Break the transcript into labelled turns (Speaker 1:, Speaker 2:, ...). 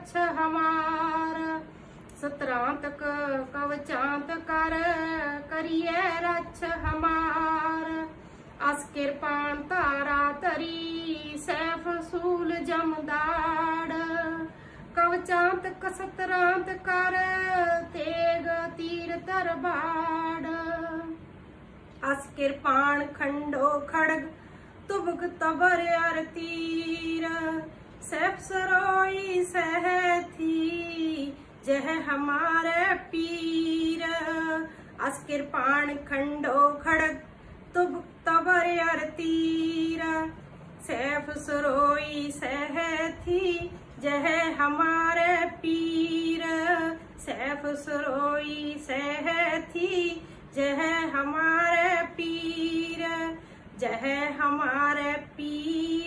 Speaker 1: रक्ष हमार। सतरांत कवचांत कर करिए रक्ष हमार। अस किरपान तारा तरी, सैफ सूल जमदाड़ कवचांत कसतरांत कर, तेग तीर तरबाड़ अस किरपान खंडो खड़ग तुबक तबर अर तीर। सैफ सरोई जह हमारे पीर। अस किरपान खंडो खड़ग तुब तबर अर तीर। सैफ सरोई सह थी, जह हमारे पीर। सैफ सरोई सह थी, जह हमारे पीर। जह हमारे पीर।